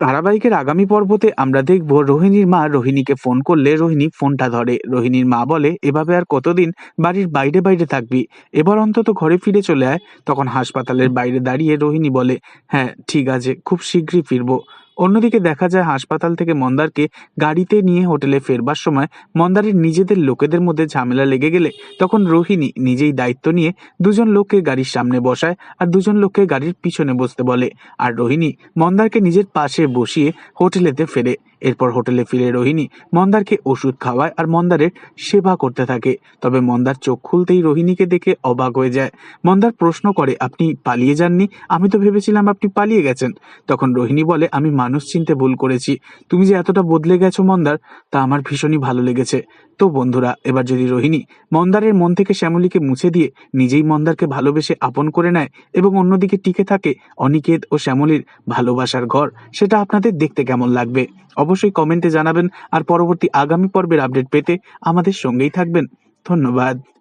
ধারাবাহিকের আগামী পর্বতে আমরা দেখব রোহিণীর মা রোহিণীকে ফোন করলে রোহিণী ফোনটা ধরে। রোহিণীর মা বলে, এভাবে আর কতদিন বাড়ির বাইরে বাইরে থাকবি? এবার অন্তত ঘরে ফিরে চলে আয়। তখন হাসপাতালের বাইরে দাঁড়িয়ে রোহিণী বলে হ্যাঁ ঠিক আছে, খুব শীঘ্রই ফিরবো। অন্যদিকে দেখা যায় হাসপাতাল থেকে মন্দারকে গাড়িতে নিয়ে হোটেলে ফেরবার সময় মন্দারের নিজেদের লোকেদের মধ্যে ঝামেলা লেগে গেলে তখন রোহিণী নিজেই দায়িত্ব নিয়ে দুজন লোককে গাড়ির সামনে বসায় আর দুজন লোককে গাড়ির পিছনে বসতে বলে। আর রোহিণী মন্দারকে নিজের পাশে বসিয়ে হোটেলেতে ফেরে। এরপর হোটেলে ফিরে রোহিণী মন্দারকে ওষুধ খাওয়ায় আর মন্দারের সেবা করতে থাকে। তবে মন্দার চোখ খুলতেই রোহিণীকে দেখে অবাক হয়ে যায়। মন্দার প্রশ্ন করে, আপনি পালিয়ে যাননি? আমি তো ভেবেছিলাম আপনি পালিয়ে গেছেন। তখন রোহিণী বলে, আমি মানুষ চিনতে ভুল করেছি। তুমি যে এতটা বদলে গেছো মন্দার, তা আমার ভীষণই ভালো লেগেছে। তো বন্ধুরা, এবার যদি রোহিণী মন্দারের মন থেকে শ্যামলীকে মুছে দিয়ে নিজেই মন্দারকে ভালোবেসে আপন করে নেয় এবং অন্যদিকে টিকে থাকে অনিকেত ও শ্যামলীর ভালোবাসার ঘর, সেটা আপনাদের দেখতে কেমন লাগবে? অবশ্যই কমেন্টে জানাবেন আর পরবর্তী আগামী পর্বের আপডেট পেতে আমাদের সঙ্গেই থাকবেন। ধন্যবাদ।